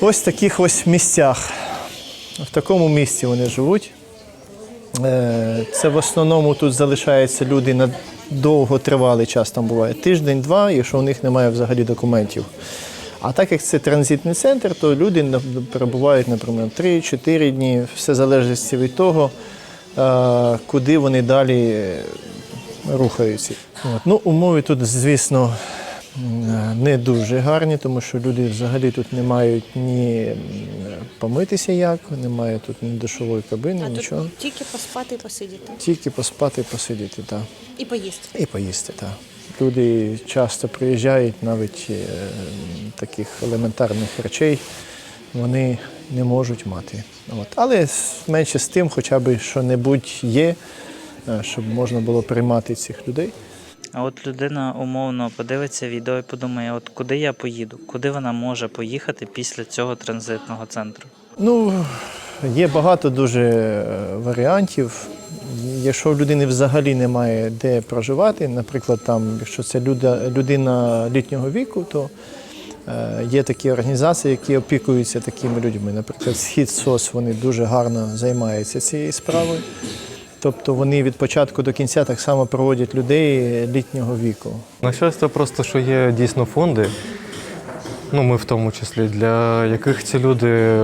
ось таких ось місцях. В такому місці вони живуть. Е, Це в основному тут залишаються люди на довготривалий час, там буває тиждень-два, якщо у них немає взагалі документів. А так як це транзитний центр, то люди перебувають, наприклад, 3-4 дні, все залежить від того, е, куди вони далі рухаються. От. Ну, умови тут, звісно, не дуже гарні, тому що люди взагалі тут не мають ні помитися як, немає тут ні душової кабини, А нічого. тут тільки поспати і посидіти. Тільки поспати, посидіти, так. І поїсти. І поїсти, так. Люди часто приїжджають навіть е, таких елементарних речей вони не можуть мати. От. Але менше з тим, хоча б що-небудь є, е, щоб можна було приймати цих людей. А от людина умовно подивиться відео і подумає, от куди я поїду, куди вона може поїхати після цього транзитного центру. Ну, є багато дуже е, варіантів. Якщо в людини взагалі немає де проживати, наприклад, там, якщо це люда, людина літнього віку, то е, є такі організації, які опікуються такими людьми. Наприклад, схід СОС вони дуже гарно займаються цією справою. Тобто вони від початку до кінця так само проводять людей літнього віку. На щастя, просто що є дійсно фонди, ну ми в тому числі, для яких ці люди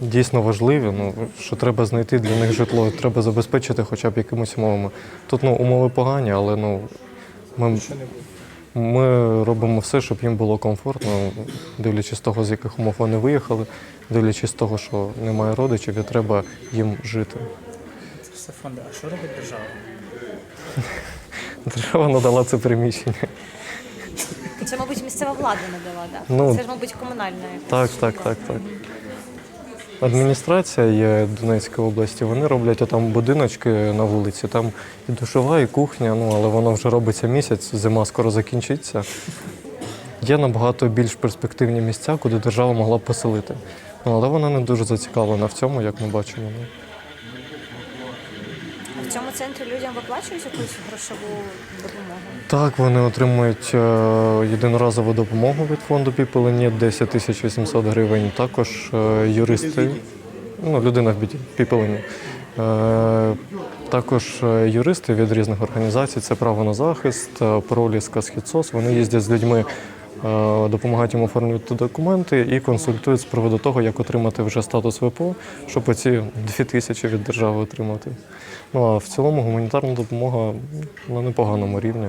дійсно важливі. Ну що треба знайти для них житло, треба забезпечити хоча б якимось умовами. Тут ну умови погані, але ну ми, ми робимо все, щоб їм було комфортно, дивлячись того, з яких умов вони виїхали, дивлячись з того, що немає родичів, і треба їм жити. Це все фонди. А що робить держава? Держава надала це приміщення. Це, мабуть, місцева влада надала, так? Ну, Це ж, мабуть, комунальна. якась Так, так, штука. так, так. Адміністрація є Донецької області, вони роблять там будиночки на вулиці, там і душова, і кухня, ну але воно вже робиться місяць, зима скоро закінчиться. Є набагато більш перспективні місця, куди держава могла б поселити. Ну, але вона не дуже зацікавлена в цьому, як ми бачимо. Ну. Цьому центрі людям виплачують якусь грошову допомогу? Так, вони отримують е, єдиноразову допомогу від фонду Піпеленіт 10 тисяч 800 гривень. Також е, юристи, ну, людина в біді Піпелені. Також е, юристи від різних організацій, це право на захист, проліска «Східсос». Вони їздять з людьми, допомагають їм оформлювати документи і консультують з приводу того, як отримати вже статус ВПО, щоб оці 2 тисячі від держави отримати. Ну а в цілому гуманітарна допомога на непоганому рівні.